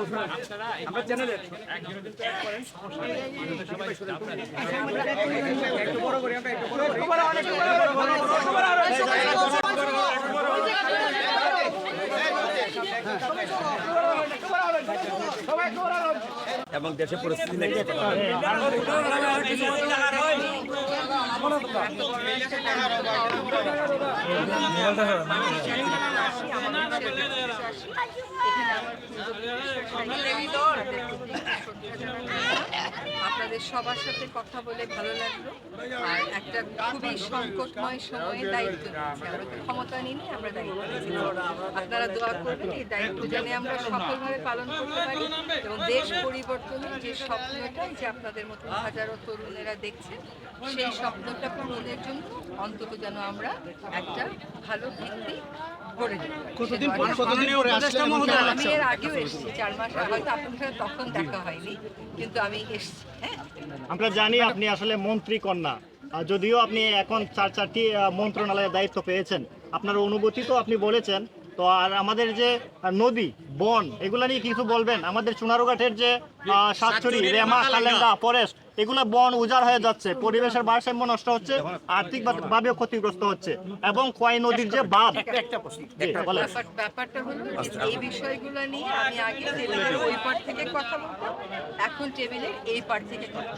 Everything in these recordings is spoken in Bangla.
শুনুন। আমরা চ্যানেলে একটু বড় করি আমরা একটু বড় করি। এবং দেশের পরিস্থিতি নাকি এখানে আমার আপনাদের সবার সাথে কথা বলে ভালো লাগল। আর একটা খুবই সংকটময় সময়ে দায়িত্ব নিয়েছি। আমরা তো ক্ষমতা নিই আমরা দায়িত্ব নিয়েছি। আপনারা দোয়া করবেন এই দায়িত্ব যেন আমরা সফলভাবে পালন করতে পারি। এবং দেশ পরিবর্তনের যে স্বপ্নটা যে আপনাদের মতো হাজারো তরুণেরা দেখছে সেই স্বপ্নটা পূরণের জন্য অন্তত যেন আমরা একটা ভালো ভিত্তি কতদিন আমি এর আগেও এসেছি চার মাস আগে। হয়তো আপনার সাথে তখন দেখা হয়নি কিন্তু আমি এসেছি হ্যাঁ? আমরা জানি আপনি আসলে মন্ত্রী কন্যা। যদিও আপনি এখন চার চারটি মন্ত্রণালয়ে মন্ত্রণালয়ের দায়িত্ব পেয়েছেন আপনার অনুভূতি তো আপনি বলেছেন। তো আর আমাদের যে নদী বন এগুলা নিয়ে কিছু বলবেন? আমাদের চুনারুঘাটের যে সাতছড়ি রেমা কালেঙ্গা ফরেস্ট এগুলো বন উজাড় হয়ে যাচ্ছে। পরিবেশের ভারসাম্য নষ্ট হচ্ছে আর্থিকভাবেও ক্ষতিগ্রস্ত হচ্ছে। এবং কয় নদীর যে বাঁধ। ব্যাপারটা হলো এই বিষয়গুলো নিয়ে আমি আগে টেবিলের ওই পার থেকে কথা বলতাম এখন টেবিলের এই পার থেকে কথা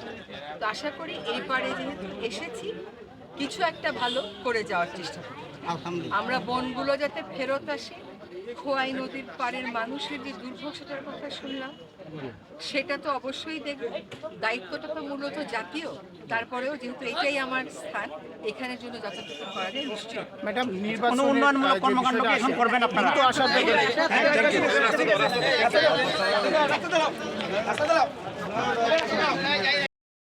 তো আশা করি এই পারে যেহেতু এসেছি কিছু একটা ভালো করে যাওয়ার চেষ্টা করি আমরা বনগুলো যাতে ফেরত আসে খোয়াই নদীর পাড়ের মানুষের যে দুর্ভোগ সেটার কথা শুনলাম সেটা তো অবশ্যই দেখব দায়িত্বটা তো মূলত জাতীয় তারপরেও যেহেতু এটাই আমার স্থান এখানের জন্য যতটুকু করা যায় নিশ্চয়ই ম্যাডাম কোনো নির্বাচন উন্নয়নমূলক কর্মকাণ্ড এখন করবেন আপনারা আসার